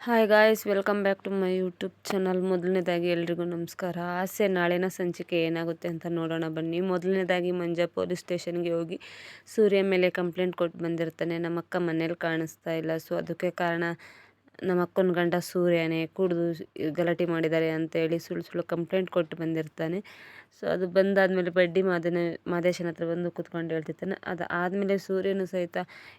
Hi guys welcome back to my YouTube channel ಮೊದಲನೇದಾಗಿ ಎಲ್ರಿಗೂ ನಮಸ್ಕಾರ. ಆಸೆ ನಾಳಿನ ಸಂಚಿಕೆ ಏನಾಗುತ್ತೆ ಅಂತ ನೋಡೋಣ ಬನ್ನಿ. ಮೊದಲನೇದಾಗಿ ಮಂಜ ಪೊಲೀಸ್ ಸ್ಟೇಷನ್ಗೆ ಹೋಗಿ ಸೂರ್ಯ ಮೇಲೆ ಕಂಪ್ಲೇಂಟ್ ಕೊಟ್ಟು ಬಂದಿರ್ತಾನೆ. ನಮ್ಮ ಅಕ್ಕ ಮನೇಲಿ ಕಾಣಿಸ್ತಾ ಇಲ್ಲ. ಸೊ ಅದಕ್ಕೆ ಕಾರಣ ನಮ್ಮ ಅಕ್ಕನ ಗಂಡ ಸೂರ್ಯನೇ ಕುಡಿದು ಗಲಾಟೆ ಮಾಡಿದ್ದಾರೆ ಅಂತೇಳಿ ಸುಳ್ಳು ಸುಳ್ಳು ಕಂಪ್ಲೇಂಟ್ ಕೊಟ್ಟು ಬಂದಿರ್ತಾನೆ. ಸೊ ಅದು ಬಂದಾದಮೇಲೆ ಬಡ್ಡಿ ಮಾದನ, ಮಾದೇಶನ ಹತ್ರ ಬಂದು ಕೂತ್ಕೊಂಡು ಹೇಳ್ತಿರ್ತಾನೆ. ಅದು ಆದಮೇಲೆ ಸೂರ್ಯನು ಸಹಿತ,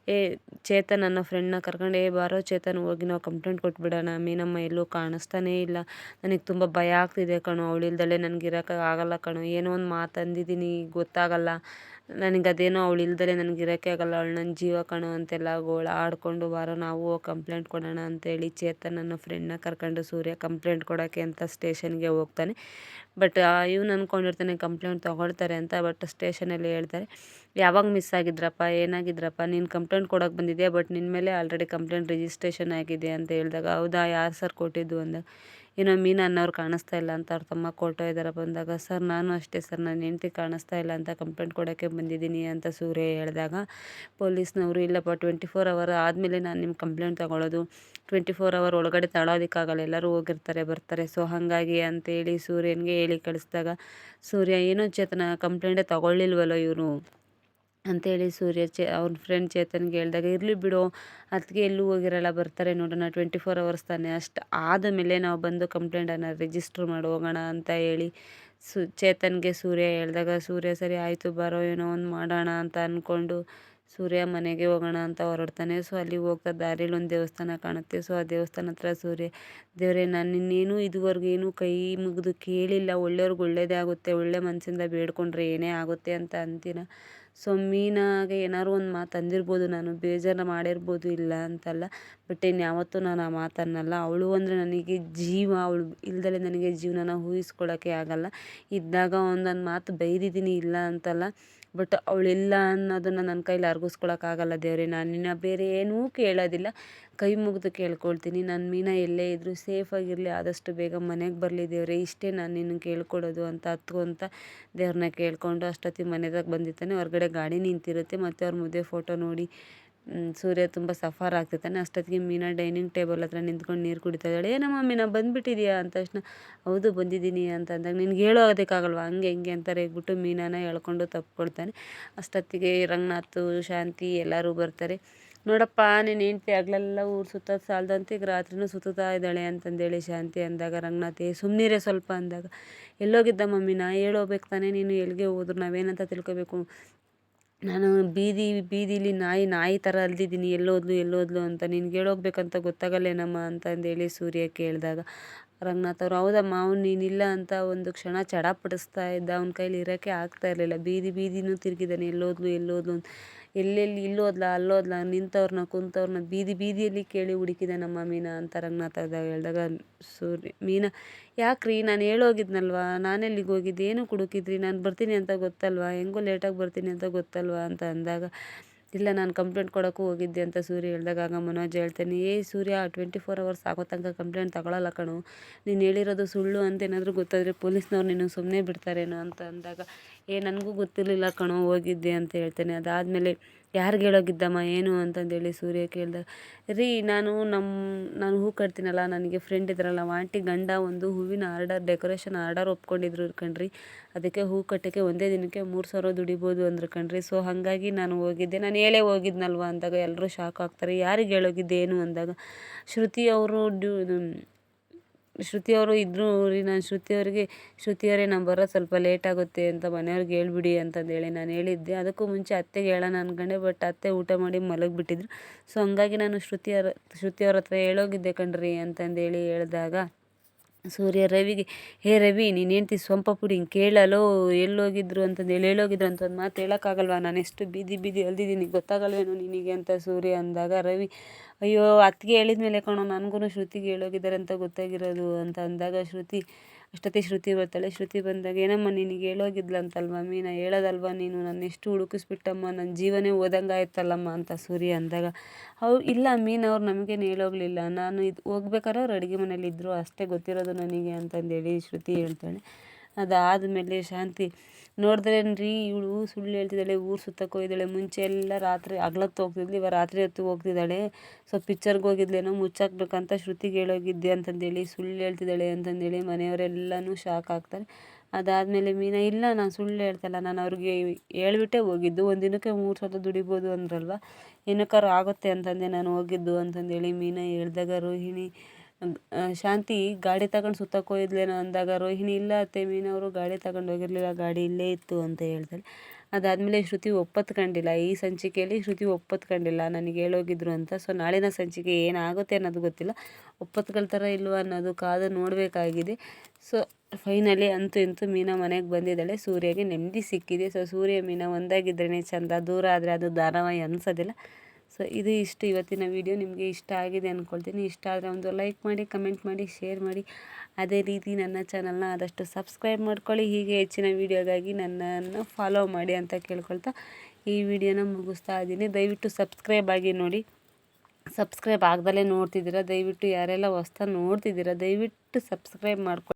ಏ, ಚೇತನ್ ಅನ್ನೋ ಫ್ರೆಂಡ್ನ ಕರ್ಕೊಂಡು, ಏ, ಬಾರೋ ಚೇತನ್, ಹೋಗಿ ನಾವು ಕಂಪ್ಲೇಂಟ್ ಕೊಟ್ಬಿಡೋಣ. ಮೀನಮ್ಮ ಎಲ್ಲೂ ಕಾಣಿಸ್ತಾನೇ ಇಲ್ಲ. ನನಗೆ ತುಂಬ ಭಯ ಆಗ್ತಿದೆ ಕಣೋ. ನನಗೆ ಇರೋಕೆ ಆಗಲ್ಲ ಕಣೋ. ಏನೋ ಒಂದು ಮಾತು ಅಂದಿದ್ದೀನಿ, ಗೊತ್ತಾಗಲ್ಲ. ನನಗೆ ಅದೇನೋ ಅವಳು ಇಲ್ದಲೆ ನನಗೆ ಇರೋಕ್ಕೆ ಆಗಲ್ಲ. ಅವಳು ನನ್ನ ಜೀವ ಕಣೋ ಅಂತೆಲ್ಲ ಗೋಳ ಆಡಿಕೊಂಡು, ಬಾರೋ, ನಾವು ಕಂಪ್ಲೇಂಟ್ ಕೊಡೋಣ ಅಂತೇಳಿ ಚೇತನ್ ನನ್ನ ಫ್ರೆಂಡ್ನ ಕರ್ಕೊಂಡು ಸೂರ್ಯ ಕಂಪ್ಲೇಂಟ್ ಕೊಡೋಕ್ಕೆ ಅಂತ ಸ್ಟೇಷನ್ಗೆ ಹೋಗ್ತಾನೆ. ಬಟ್ ಇವ್ನು ಅಂದ್ಕೊಂಡಿರ್ತಾನೆ ಕಂಪ್ಲೇಂಟ್ ತೊಗೊಳ್ತಾರೆ ಅಂತ ಬಟ್ ಸ್ಟೇಷನಲ್ಲಿ ಹೇಳ್ತಾರೆ. ಯಾವಾಗ ಮಿಸ್ ಆಗಿದ್ರಪ್ಪ, ಏನಾಗಿದ್ರಪ್ಪ, ನೀನು ಕಂಪ್ಲೇಂಟ್ ಕೊಡೋಕೆ ಬಂದಿದ್ಯಾ, ಬಟ್ ನಿನ್ನ ಮೇಲೆ ಆಲ್ರೆಡಿ ಕಂಪ್ಲೇಂಟ್ ರಿಜಿಸ್ಟ್ರೇಷನ್ ಆಗಿದೆ ಅಂತ ಹೇಳಿದಾಗ, ಹೌದಾ, ಯಾರು ಸರ್ ಕೊಟ್ಟಿದ್ದು ಅಂದಾಗ. ಏನೋ ಮೀನಾ ಅನ್ನೋರು ಕಾಣಿಸ್ತಾ ಇಲ್ಲ ಅಂತ ಅವ್ರ ತಮ್ಮ ಕೊಟ್ಟೋ ಇದ್ದಾರೆ ಬಂದಾಗ, ಸರ್, ನಾನು ಅಷ್ಟೇ, ಸರ್, ನನ್ನ ಹೆಂಡತಿ ಕಾಣಿಸ್ತಾ ಇಲ್ಲ ಅಂತ ಕಂಪ್ಲೇಂಟ್ ಕೊಡೋಕ್ಕೆ ಬಂದಿದ್ದೀನಿ ಅಂತ ಸೂರ್ಯ ಹೇಳಿದಾಗ, ಪೊಲೀಸ್ನವರು, ಇಲ್ಲಪ್ಪ ಟ್ವೆಂಟಿ ಫೋರ್ ಅವರ್ ಆದಮೇಲೆ ನಾನು ನಿಮ್ಮ ಕಂಪ್ಲೇಂಟ್ ತಗೊಳ್ಳೋದು ಟ್ವೆಂಟಿ ಫೋರ್ ಅವರ್ ಒಳಗಡೆ ತಗೊಳ್ಳೋದಕ್ಕಾಗಲ್ಲ ಎಲ್ಲರೂ ಹೋಗಿರ್ತಾರೆ, ಬರ್ತಾರೆ. ಸೊ ಹಾಗಾಗಿ ಅಂತೇಳಿ ಸೂರ್ಯನಿಗೆ ಹೇಳಿ ಕಳಿಸಿದಾಗ, ಸೂರ್ಯ, ಏನೋ ಚೇತನ ಕಂಪ್ಲೇಂಟೇ ತಗೊಳ್ಳಿಲ್ವಲ್ಲ ಇವರು? ಅಂತೇಳಿ ಸೂರ್ಯ ಚೇ, ಅವ್ನ ಫ್ರೆಂಡ್ ಚೇತನ್ಗೆ ಹೇಳಿದಾಗ, ಇರಲಿ ಬಿಡು ಅದಕ್ಕೆ ಎಲ್ಲೂ ಹೋಗಿರಲ್ಲ, ಬರ್ತಾರೆ ನೋಡೋಣ ಟ್ವೆಂಟಿ ಫೋರ್ ಅವರ್ಸ್ ತಾನೆ. ಅಷ್ಟು ಆದಮೇಲೆ ನಾವು ಬಂದು ಕಂಪ್ಲೇಂಟನ್ನು ರಿಜಿಸ್ಟ್ರ್ ಮಾಡಿ, ಹೋಗೋಣ ಅಂತ ಹೇಳಿ ಸು, ಚೇತನ್ಗೆ ಸೂರ್ಯ ಹೇಳಿದಾಗ, ಸೂರ್ಯ ಸರಿ ಆಯಿತು, ಬರೋ ಏನೋ ಒಂದು ಮಾಡೋಣ ಅಂತ ಅಂದ್ಕೊಂಡು ಸೂರ್ಯ ಮನೆಗೆ ಹೋಗೋಣ ಅಂತ ಹೊರಡ್ತಾನೆ. ಸೊ ಅಲ್ಲಿ ಹೋಗ್ತಾ ದಾರಿಲಿ ಒಂದು ದೇವಸ್ಥಾನ ಕಾಣುತ್ತೆ. ಸೊ ಆ ದೇವಸ್ಥಾನ ಹತ್ರ ಸೂರ್ಯ, ದೇವರೇ, ನಾನು ಇನ್ನೇನು ಇದುವರೆಗೂ ಏನು ಕೈ ಮುಗಿದು ಕೇಳಿಲ್ಲ. ಒಳ್ಳೆಯವ್ರಿಗೆ ಒಳ್ಳೇದೇ ಆಗುತ್ತೆ, ಒಳ್ಳೆ ಮನಸ್ಸಿಂದ ಬೇಡ್ಕೊಂಡ್ರೆ ಏನೇ ಆಗುತ್ತೆ ಅಂತ ಅಂತೀನ. ಸೊ ಮೀನಾಗೆ ಏನಾದ್ರು ಒಂದು ಮಾತು ಅಂದಿರ್ಬೋದು ನಾನು, ಬೇಜಾರು ಮಾಡಿರ್ಬೋದು ಇಲ್ಲ ಅಂತಲ್ಲ. ಬಟ್ ಇನ್ಯಾವತ್ತೂ ನಾನು ಆ ಮಾತನ್ನಲ್ಲ. ಅವಳು ಅಂದರೆ ನನಗೆ ಜೀವ, ಅವಳು ಇಲ್ದಲೆ ನನಗೆ ಜೀವನನ ಊಹಿಸ್ಕೊಳ್ಳೋಕ್ಕೆ ಆಗಲ್ಲ. ಇದ್ದಾಗ ಒಂದೊಂದು ಮಾತು ಬೈದಿದ್ದೀನಿ ಇಲ್ಲ ಅಂತಲ್ಲ. ಬಟ್ ಅವಳಿಲ್ಲ ಅನ್ನೋದನ್ನು ನನ್ನ ಕೈಲಿ ಅರ್ಗಿಸ್ಕೊಳಕ್ಕಾಗಲ್ಲ ದೇವರೇ. ನಾನು ನಿನ್ನ ಬೇರೆ ಏನೂ ಕೇಳೋದಿಲ್ಲ. ಕೈ ಮುಗಿದು ಕೇಳ್ಕೊಳ್ತೀನಿ. ನನ್ನ ಮೀನ ಎಲ್ಲೇ ಇದ್ದರೂ ಸೇಫಾಗಿರಲಿ ಆದಷ್ಟು ಬೇಗ ಮನೆಗೆ ಬರಲಿ ದೇವರೇ. ಇಷ್ಟೇ ನಾನು ನಿನ್ನ ಕೇಳ್ಕೊಡೋದು ಅಂತ, ಹತ್ಕೊಂತ ದೇವ್ರನ್ನ ಕೇಳಿಕೊಂಡು ಅಷ್ಟೊತ್ತಿಗೆ ಮನೆದಾಗ ಬಂದಿದ್ದಾನೆ ಹೊರಗಡೆ ಗಾಡಿ ನಿಂತಿರುತ್ತೆ ಮತ್ತು ಅವ್ರ ಮುದ್ದೆ ಫೋಟೋ ನೋಡಿ ಸೂರ್ಯ ತುಂಬ ಸಫರ್ ಆಗ್ತಿರ್ತಾನೆ. ಅಷ್ಟೊತ್ತಿಗೆ ಮೀನಾ ಡೈನಿಂಗ್ ಟೇಬಲ್ ಹತ್ರ ನಿಂತ್ಕೊಂಡು ನೀರು ಕುಡಿತಾ ಇದ್ದಾಳೆ. ಏನಮ್ಮ ಮೀನಾ ಬಂದುಬಿಟ್ಟಿದ್ಯಾ ಅಂತ ತಕ್ಷಣ ಹೌದು ಬಂದಿದ್ದೀನಿ ಅಂತ ಅಂದಾಗ ನಿನ್ಗೆ ಹೇಳೋದಕ್ಕಾಗಲ್ವ ಹಂಗೆ ಹಿಂಗೆ ಅಂತಾರೆ ಹೇಳ್ಬಿಟ್ಟು ಮೀನಾನ ಎಳ್ಕೊಂಡು ತಪ್ಕೊಳ್ತಾನೆ. ಅಷ್ಟೊತ್ತಿಗೆ ರಂಗನಾಥ್, ಶಾಂತಿ ಎಲ್ಲರೂ ಬರ್ತಾರೆ. ನೋಡಪ್ಪ, ನೀನು ಹೆಂಡ್ತಿ ಹಗ್ಲೆಲ್ಲ ಊರು ಸುತ್ತ ಸಾಲದಂತೆ ಈಗ ರಾತ್ರಿನೂ ಸುತ್ತಾ ಇದ್ದಾಳೆ ಅಂತಂದೇಳಿ ಶಾಂತಿ ಅಂದಾಗ ರಂಗನಾಥ್, ಏ ಸುಮ್ಮನಿರೇ ಸ್ವಲ್ಪ ಅಂದಾಗ. ಎಲ್ಲೋಗಿದ್ದ ಮಮ್ಮಿ ನಾ ಹೇಳೋಬೇಕು ತಾನೇ ನೀನು? ಎಲ್ಲಿಗೆ ಹೋದ್ರು? ನಾವೇನಂತ ತಿಳ್ಕೊಬೇಕು? ನಾನು ಬೀದಿ, ಬೀದಿಲಿ ನಾಯಿ ನಾಯಿ ಥರ ಅಲ್ದಿದ್ದೀನಿ, ಎಲ್ಲೋದ್ಲು ಎಲ್ಲೋದ್ಲು ಅಂತ. ನಿನ್ಗೆ ಹೇಳೋಗ್ಬೇಕಂತ ಗೊತ್ತಾಗಲ್ಲೇನಮ್ಮ ಅಂತಂದೇಳಿ ಸೂರ್ಯ ಕೇಳಿದಾಗ. ರಂಗನಾಥ್ ಅವ್ರು, ಹೌದಮ್ಮ, ಅವ್ನು ನೀನಿಲ್ಲ ಅಂತ ಒಂದು ಕ್ಷಣ ಚಡಪಡಿಸ್ತಾ ಇದ್ದ, ಅವ್ನ ಕೈಲಿ ಇರೋಕ್ಕೆ ಆಗ್ತಾ ಇರಲಿಲ್ಲ. ಬೀದಿ, ಬೀದಿನೂ ತಿರುಗಿದ್ದಾನೆ, ಎಲ್ಲೋದ್ಲು ಎಲ್ಲೋದ್ಲು ಅಂತ. ಎಲ್ಲೆಲ್ಲಿ ಇಲ್ಲೋದ್ಲ ಅಲ್ಲೋದ್ಲ ನಿಂತವ್ರನ್ನ ಕುಂತವ್ರನ್ನ ಬೀದಿ ಬೀದಿಯಲ್ಲಿ ಕೇಳಿ ಹುಡುಕಿದೆ ನಮ್ಮ ಮೀನಾ ಅಂತ ರಂಗನಾಥ ಹೇಳಿದಾಗ. ಸೂರ್ಯ, ಮೀನಾ, ಯಾಕ್ರಿ? ನಾನು ಹೇಳೋಗಿದ್ನಲ್ವಾ? ನಾನೆಲ್ಲಿಗೆ ಹೋಗಿದ್ದೆ ಏನು ಹುಡುಕಿದ್ರಿ? ನಾನು ಬರ್ತೀನಿ ಅಂತ ಗೊತ್ತಲ್ವಾ? ಹೆಂಗೋ ಲೇಟಾಗಿ ಬರ್ತೀನಿ ಅಂತ ಗೊತ್ತಲ್ವಾ? ಅಂತ ಅಂದಾಗ ಇಲ್ಲ, ನಾನು ಕಂಪ್ಲೇಂಟ್ ಕೊಡೋಕ್ಕೂ ಹೋಗಿದ್ದೆ ಅಂತ ಸೂರ್ಯ ಹೇಳಿದಾಗ, ಆಗ ಮನೋಜ್ ಹೇಳ್ತಾನೆ, ಏ ಸೂರ್ಯ ಟ್ವೆಂಟಿ ಫೋರ್ ಅವರ್ಸ್ ಆಗೋ ತನಕ ಕಂಪ್ಲೇಂಟ್ ತಗೊಳ್ಳಲ್ಲ ಕಣೋ. ನೀನು ಹೇಳಿರೋದು ಸುಳ್ಳು ಅಂತ ಏನಾದರೂ ಗೊತ್ತಾದರೆ ಪೊಲೀಸ್ನವ್ರು ನೀನು ಸುಮ್ಮನೆ ಬಿಡ್ತಾರೇನೋ ಅಂತ ಅಂದಾಗ, ಏ, ನನಗೂ ಗೊತ್ತಿರಲಿಲ್ಲ ಕಣೋ, ಹೋಗಿದ್ದೆ ಅಂತ ಹೇಳ್ತೇನೆ. ಅದಾದಮೇಲೆ ಯಾರಿಗೆ ಹೇಳೋಗಿದ್ದಮ್ಮ, ಏನು ಅಂತಂದೇಳಿ ಸೂರ್ಯ ಕೇಳಿದ ರೀ ನಾನು ನಮ್ಮ ನಾನು ಹೂ ಕಟ್ತೀನಲ್ಲ, ನನಗೆ ಫ್ರೆಂಡ್ ಇದ್ರಲ್ಲ ಆಂಟಿ ಗಂಡ ಒಂದು ಹೂವಿನ ಆರ್ಡರ್ ಡೆಕೋರೇಷನ್ ಆರ್ಡರ್ ಒಪ್ಕೊಂಡಿದ್ರು ಕಣ್ರಿ. ಅದಕ್ಕೆ ಹೂ ಕಟ್ಟೋಕ್ಕೆ ಒಂದೇ ದಿನಕ್ಕೆ ಮೂರು ಸಾವಿರ ದುಡಿಬೋದು ಅಂದ್ರು ಕಣ್ರಿ. ಸೊ ಹಾಗಾಗಿ ನಾನು ಹೋಗಿದ್ದೆ. ನಾನು ಹೇಳೇ ಹೋಗಿದ್ನಲ್ವ ಅಂದಾಗ ಎಲ್ಲರೂ ಶಾಕ್ ಆಗ್ತಾರೆ. ಯಾರಿಗೆ ಹೇಳೋಗಿದ್ದೆ ಏನು ಅಂದಾಗ, ಶ್ರುತಿ ಅವರು ಡ್ಯೂ ಶ್ರುತಿ ಅವರು ಇದ್ದರು ರೀ, ನಾನು ಶ್ರುತಿ ಅವರಿಗೆ, ಶ್ರುತಿ ಅವರೇ ನಾನು ಬರೋದು ಸ್ವಲ್ಪ ಲೇಟ್ ಆಗುತ್ತೆ ಅಂತ ಮನೆಯವ್ರಿಗೆ ಹೇಳ್ಬಿಡಿ ಅಂತಂದೇಳಿ ನಾನು ಹೇಳಿದ್ದೆ. ಅದಕ್ಕೂ ಮುಂಚೆ ಅತ್ತೆಗೆ ಹೇಳೋಣ ಅನ್ಕೊಂಡೆ ಬಟ್ ಅತ್ತೆ ಊಟ ಮಾಡಿ ಮಲಗಿಬಿಟ್ಟಿದ್ರು. ಸೊ ಹಂಗಾಗಿ ನಾನು ಶ್ರುತಿ ಶ್ರುತಿಯವ್ರ ಶ್ರುತಿ ಅವ್ರ ಹತ್ರ ಹೇಳೋಗಿದ್ದೆ ಕಣ್ರಿ ಅಂತಂದೇಳಿ ಹೇಳಿದಾಗ ಸೂರ್ಯ ರವಿಗೆ, ಹೇ ರವಿ, ನೀನು ಹೆಂಡ್ತಿ ಸ್ವಂಪ ಪುಡಿ ಹಿಂಗೆ ಕೇಳಲೋ? ಎಲ್ಲೋಗಿದ್ರು ಅಂತಂದೇಳಿ ಎಲ್ಲೋಗಿದ್ರು ಅಂತ ಒಂದು ಮಾತು ಹೇಳೋಕ್ಕಾಗಲ್ವಾ? ನಾನು ಎಷ್ಟು ಬೀದಿ ಬೀದಿ ಅಲ್ದಿದ್ದೀನಿ ಗೊತ್ತಾಗಲ್ವೇನೋ ನಿನಗೆ? ಅಂತ ಸೂರ್ಯ ಅಂದಾಗ, ರವಿ, ಅಯ್ಯೋ, ಅತ್ತಿಗೆ ಹೇಳಿದ ಮೇಲೆ ಕಣೋ ನನಗೂ ಶ್ರುತಿಗೆ ಹೇಳೋಗಿದ್ದಾರೆ ಅಂತ ಗೊತ್ತಾಗಿರೋದು. ಅಂತ ಅಂದಾಗ, ಶ್ರುತಿ ಅಷ್ಟೊತ್ತಿಗೆ ಶ್ರುತಿ ಬರ್ತಾಳೆ. ಶ್ರುತಿ ಬಂದಾಗ, ಏನಮ್ಮ ನಿನಗೆ ಹೇಳೋಗಿದ್ಲಂತಲ್ವ ಮೀನ? ಹೇಳೋದಲ್ವ ನೀನು? ನನ್ನ ಎಷ್ಟು ಹುಡುಕಿಸ್ಬಿಟ್ಟಮ್ಮ? ನನ್ನ ಜೀವನೇ ಓದಂಗೆ ಆಯ್ತಲ್ಲಮ್ಮ ಅಂತ ಸೂರ್ಯ ಅಂದಾಗ. ಅವು, ಇಲ್ಲ ಮೀನು, ಅವ್ರು ನಮಗೇನು ಹೇಳೋಗ್ಲಿಲ್ಲ. ನಾನು ಇದು ಹೋಗ್ಬೇಕಾದ್ರೆ ಅವ್ರು ಅಡುಗೆ ಮನೇಲಿ ಇದ್ದರು ಅಷ್ಟೇ ಗೊತ್ತಿರೋದು ನನಗೆ ಅಂತಂದೇಳಿ ಶ್ರುತಿ ಹೇಳ್ತಾಳೆ. ಅದಾದಮೇಲೆ ಶಾಂತಿ. ನೋಡಿದ್ರೇನ್ರಿ, ಇವಳು ಸುಳ್ಳು ಹೇಳ್ತಿದ್ದಾಳೆ, ಊರು ಸುತ್ತಕ್ಕೆ ಹೋಗಿದ್ದಾಳೆ, ಮುಂಚೆ ಎಲ್ಲ ರಾತ್ರಿ ಹಗ್ಲೊತ್ತು ಹೋಗ್ತಿದ್ಲು, ಇವಾಗ ರಾತ್ರಿ ಹೊತ್ತು ಹೋಗ್ತಿದ್ದಾಳೆ. ಸೊ ಪಿಕ್ಚರ್ಗೆ ಹೋಗಿದ್ಲೇನೋ, ಮುಚ್ಚಾಕ್ಬೇಕಂತ ಶ್ರುತಿಗೆ ಹೇಳೋಗಿದ್ದೆ ಅಂತಂದೇಳಿ, ಸುಳ್ಳು ಹೇಳ್ತಿದ್ದಾಳೆ ಅಂತಂದೇಳಿ ಮನೆಯವರೆಲ್ಲನೂ ಶಾಕ್ ಆಗ್ತಾರೆ. ಅದಾದಮೇಲೆ ಮೀನಾ, ಇಲ್ಲ, ನಾನು ಸುಳ್ಳು ಹೇಳ್ತಲ್ಲ, ನಾನು ಅವ್ರಿಗೆ ಹೇಳ್ಬಿಟ್ಟೇ ಹೋಗಿದ್ದು. ಒಂದು ದಿನಕ್ಕೆ ಮೂರು ಸಾವಿರ ದುಡಿಬೋದು ಅಂದ್ರಲ್ವ? ಏನಕ್ಕಾರು ಆಗುತ್ತೆ ಅಂತಂದೆ, ನಾನು ಹೋಗಿದ್ದು ಅಂತಂದೇಳಿ ಮೀನಾ ಹೇಳ್ದಾಗ, ರೋಹಿಣಿ ಶಾಂತಿ ಗಾಡಿ ತಗೊಂಡು ಸುತ್ತಕ್ಕೆ ಹೋಗಿದ್ಲೇನೋ ಅಂದಾಗ ರೋಹಿಣಿ, ಇಲ್ಲ ಅತ್ತೆ ಮೀನವರು ಗಾಡಿ ತಗೊಂಡು ಹೋಗಿರಲಿಲ್ಲ, ಗಾಡಿ ಇಲ್ಲೇ ಇತ್ತು ಅಂತ ಹೇಳ್ತಾಳೆ. ಅದಾದಮೇಲೆ ಶ್ರುತಿ ಒಪ್ಪತ್ಕೊಂಡಿಲ್ಲ ಈ ಸಂಚಿಕೆಯಲ್ಲಿ ಶ್ರುತಿ ಒಪ್ಪತ್ಕೊಂಡಿಲ್ಲ ನನಗೆ ಹೇಳೋಗಿದ್ರು ಅಂತ. ಸೊ, ನಾಳಿನ ಸಂಚಿಕೆ ಏನಾಗುತ್ತೆ ಅನ್ನೋದು ಗೊತ್ತಿಲ್ಲ. ಒಪ್ಪತ್ಕೊಳ್ತಾರ ಇಲ್ವ ಅನ್ನೋದು ಕಾದು ನೋಡಬೇಕಾಗಿದೆ. ಸೊ, ಫೈನಲಿ ಅಂತೂ ಇಂತೂ ಮೀನಾ ಮನೆಗೆ ಬಂದಿದ್ದಾಳೆ. ಸೂರ್ಯಗೆ ನೆಮ್ಮದಿ ಸಿಕ್ಕಿದೆ. ಸೊ, ಸೂರ್ಯ ಮೀನಾ ಒಂದಾಗಿದ್ರೇ ಚಂದ. ದೂರ ಆದರೆ ಅದು ಧಾರಾವಾಹಿ ಅನಿಸೋದಿಲ್ಲ. ಸೊ ಇದು ಇಷ್ಟು ಇವತ್ತಿನ ವಿಡಿಯೋ ನಿಮಗೆ ಇಷ್ಟ ಆಗಿದೆ ಅಂದ್ಕೊಳ್ತೀನಿ ಇಷ್ಟ ಆದರೆ ಒಂದು ಲೈಕ್ ಮಾಡಿ ಕಮೆಂಟ್ ಮಾಡಿ ಶೇರ್ ಮಾಡಿ. ಅದೇ ರೀತಿ ನನ್ನ ಚಾನಲ್ನ ಆದಷ್ಟು ಸಬ್ಸ್ಕ್ರೈಬ್ ಮಾಡ್ಕೊಳ್ಳಿ. ಹೀಗೆ ಹೆಚ್ಚಿನ ವೀಡಿಯೋಗಾಗಿ ನನ್ನನ್ನು ಫಾಲೋ ಮಾಡಿ ಅಂತ ಕೇಳ್ಕೊಳ್ತಾ ಈ ವಿಡಿಯೋನ ಮುಗಿಸ್ತಾ ಇದ್ದೀನಿ. ದಯವಿಟ್ಟು ಸಬ್ಸ್ಕ್ರೈಬ್ ಆಗಿ ನೋಡಿ. ಸಬ್ಸ್ಕ್ರೈಬ್ ಆಗ್ದಲೇ ನೋಡ್ತಿದ್ದೀರಾ? ದಯವಿಟ್ಟು ಯಾರೆಲ್ಲ ಹೊಸ್ತಾ ನೋಡ್ತಿದ್ದೀರಾ? ದಯವಿಟ್ಟು ಸಬ್ಸ್ಕ್ರೈಬ್ ಮಾಡ್ಕೊಳ್ಳಿ